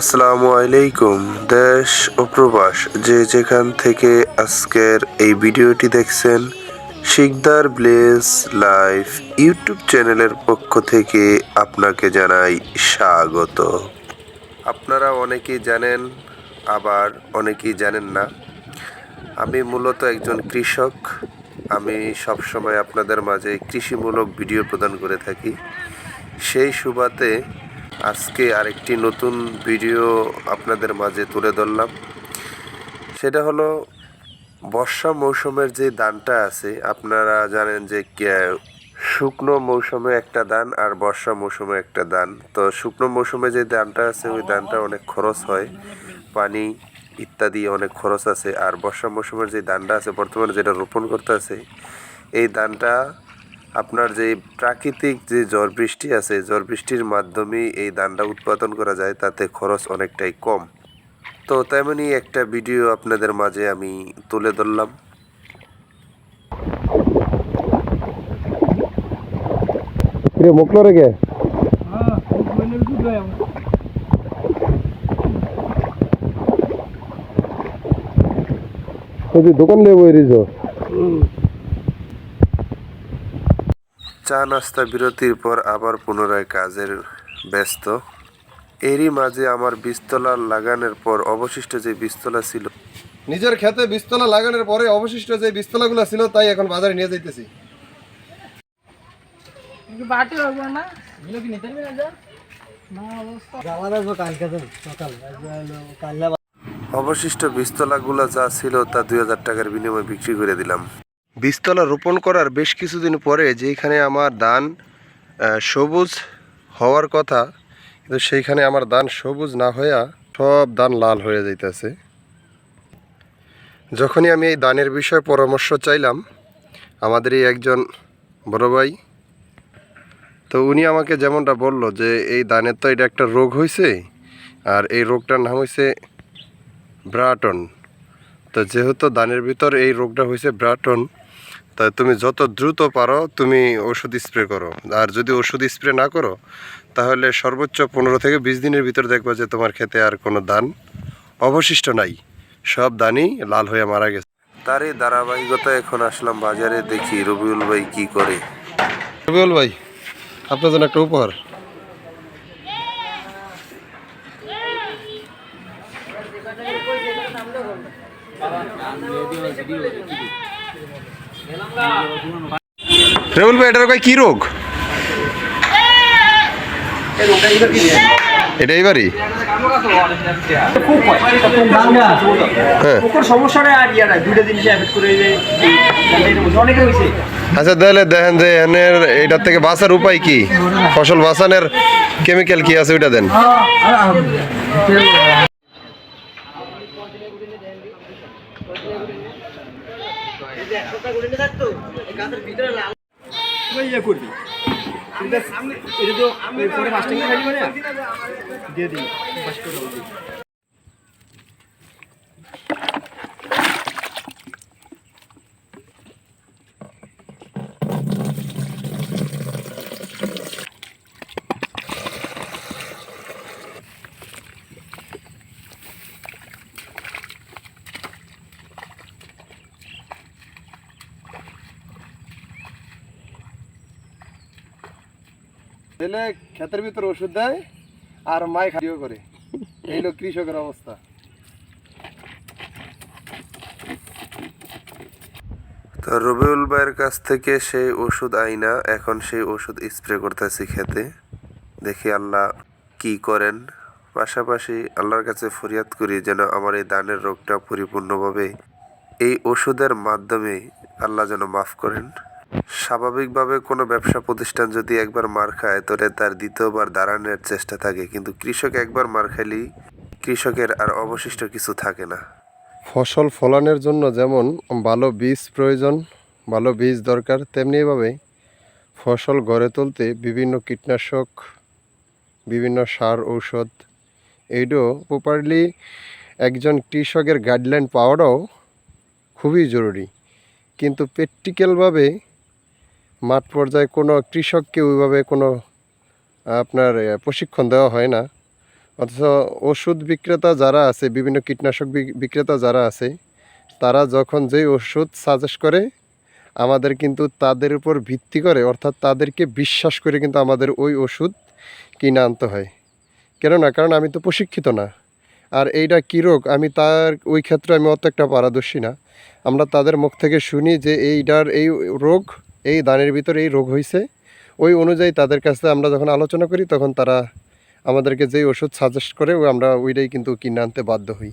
আসসালামু আলাইকুম, দেশ ও প্রবাস। যে যেখান থেকে আজকের এই ভিডিওটি দেখছেন, শিকদার ব্লেস লাইফ ইউটিউব চ্যানেলের পক্ষ থেকে আপনাকে জানাই স্বাগত। আপনারা অনেকেই জানেন, আবার অনেকেই জানেন না। আমি মূলত একজন কৃষক। আমি সবসময় আপনাদের মাঝে কৃষিমূলক ভিডিও প্রদান করে থাকি। সেই সুবাদে আজকে আরেকটি নতুন ভিডিও আপনাদের মাঝে তুলে ধরলাম। সেটা হলো, বর্ষা মৌসুমের যে ধানটা আছে, আপনারা জানেন যে শুকনো মৌসুমে একটা ধান আর বর্ষা মৌসুমে একটা ধান তো শুকনো মৌসুমে যে ধানটা আছে, ওই ধানটা অনেক খরচ হয়। পানি ইত্যাদি অনেক খরচ আছে। আর বর্ষা মৌসুমের যে ধানটা আছে, বর্তমানে যেটা রোপণ করতে আছে, এই ধানটা আপনার যে প্রাকৃতিক যে ঝড় বৃষ্টি আছে ঝড় বৃষ্টির মাধ্যমে এই ধানটা উৎপাদন করা যায় তাতে খরচ অনেকটাই কম। তো তেমনি একটা ভিডিও আপনাদের মাঝে আমি তুলে ধরলাম। মুখলো রেগে তুই দোকান নিয়ে বই রিজ চা নাস্তা বিরতির পর আবার পুনরায় কাজের ব্যস্ত। এরই মাঝে আমার বীজতলা লাগানোর পর অবশিষ্ট যে বীজতলা ছিল। নিজের খেতে বীজতলা লাগানোর পরে অবশিষ্ট যে বীজতলাগুলো ছিল তাই এখন বাজারে নিয়ে যাইতেছি। অবশিষ্ট বীজতলাগুলো যা ছিল তা দুই হাজার টাকার বিনিময়ে বিক্রি করে দিলাম। বীজতলা রোপণ করার বেশ কিছুদিন পরে যেখানে আমার ধান সবুজ হওয়ার কথা, কিন্তু সেইখানে আমার ধান সবুজ না হইয়া সব ধান লাল হয়ে যাইতেছে। যখনই আমি এই দানের বিষয়ে পরামর্শ চাইলাম, আমাদের এই একজন বড় ভাই, তো উনি আমাকে যেমনটা বলল যে এই দানের তো এটা একটা রোগ হয়েছে আর এই রোগটার নাম হয়েছে ব্রাটন। তো যেহেতু দানের ভিতর এই রোগটা হয়েছে ব্রাটন তা তুমি যত দ্রুত পারো, তুমি ওষুধ স্প্রে করো। আর যদি ওষুধ স্প্রে না করো, তাহলে সর্বোচ্চ পনেরো থেকে বিশ দিনের ভিতর দেখবা যে তোমার খেতে আর কোনো ধান অবশিষ্ট নাই। সব দানই লাল হয়ে মারা গেছে। তারই ধারাবাহিকতা এখন আসলাম বাজারে দেখি রবিউল ভাই কি করে। রবিউল ভাই, আপনার জন্য একটা উপহার। রবিউল ভাই, এটার কয় কি রোগ? এটা এইবারই হ্যাঁ। আচ্ছা তাহলে দেখেন যে এনের এটার থেকে বাঁচার উপায় কি? ফসল বাঁচানোর কেমিক্যাল কি আছে ওইটা দেন। ইয়ে করবি। এটা সামনে তো পরে মাস্টারিং মানে দিয়ে দিই দিলে ক্ষেতের ভিতরে ওষুধ দেয় আর মাই খাইও করে। এই হলো কৃষকের অবস্থা। তো রবিউল ভাইয়ের কাছ থেকে সেই ওষুধ আইনা এখন সেই ওষুধ স্প্রে করতেছি খেতে। দেখি আল্লাহ কি করেন। পাশাপাশি আল্লাহর কাছে ফরিয়াদ করি যেন আমার এই দানের রোগটা পরিপূর্ণভাবে এই ওষুধের মাধ্যমে আল্লাহ যেন মাফ করেন। স্বাভাবিকভাবে কোনো ব্যবসা প্রতিষ্ঠান যদি একবার মার খায়, তবে তার দ্বিতীয়বার দাঁড়ানোর চেষ্টা থাকে। কিন্তু কৃষক একবার মার খাইলেই কৃষকের আর অবশিষ্ট কিছু থাকে না। ফসল ফলানোর জন্য যেমন ভালো বীজ প্রয়োজন, ভালো বীজ দরকার তেমনিভাবে ফসল গড়ে তুলতে বিভিন্ন কীটনাশক, বিভিন্ন সার ঔষধ এইটাও প্রপারলি একজন কৃষকের গাইডলাইন পাওয়াটাও খুবই জরুরি। কিন্তু প্র্যাকটিক্যালভাবে মাঠ পর্যায়ে কোনো কৃষককে ওইভাবে কোনো, আপনার প্রশিক্ষণ দেওয়া হয় না। অথচ ওষুধ বিক্রেতা যারা আছে, বিভিন্ন কীটনাশক বিক্রেতা যারা আছে, তারা যখন যেই ওষুধ সাজেস্ট করে, আমাদের কিন্তু তাদের উপর ভিত্তি করে, অর্থাৎ তাদেরকে বিশ্বাস করে কিন্তু আমাদের ওই ওষুধ কিনে আনতে হয়। কেননা, কারণ আমি তো প্রশিক্ষিত না। আর এইটা কী রোগ? আমি তার, ওই ক্ষেত্রে আমি অত একটা পারদর্শী না। আমরা তাদের মুখ থেকে শুনি যে এইটার, এই রোগ এই দানের ভিতরে এই রোগ হয়েছে ওই অনুযায়ী তাদের কাছে আমরা যখন আলোচনা করি, তখন তারা আমাদেরকে যেই ওষুধ সাজেস্ট করে আমরা ওইটাই কিন্তু কিনে আনতে বাধ্য হই।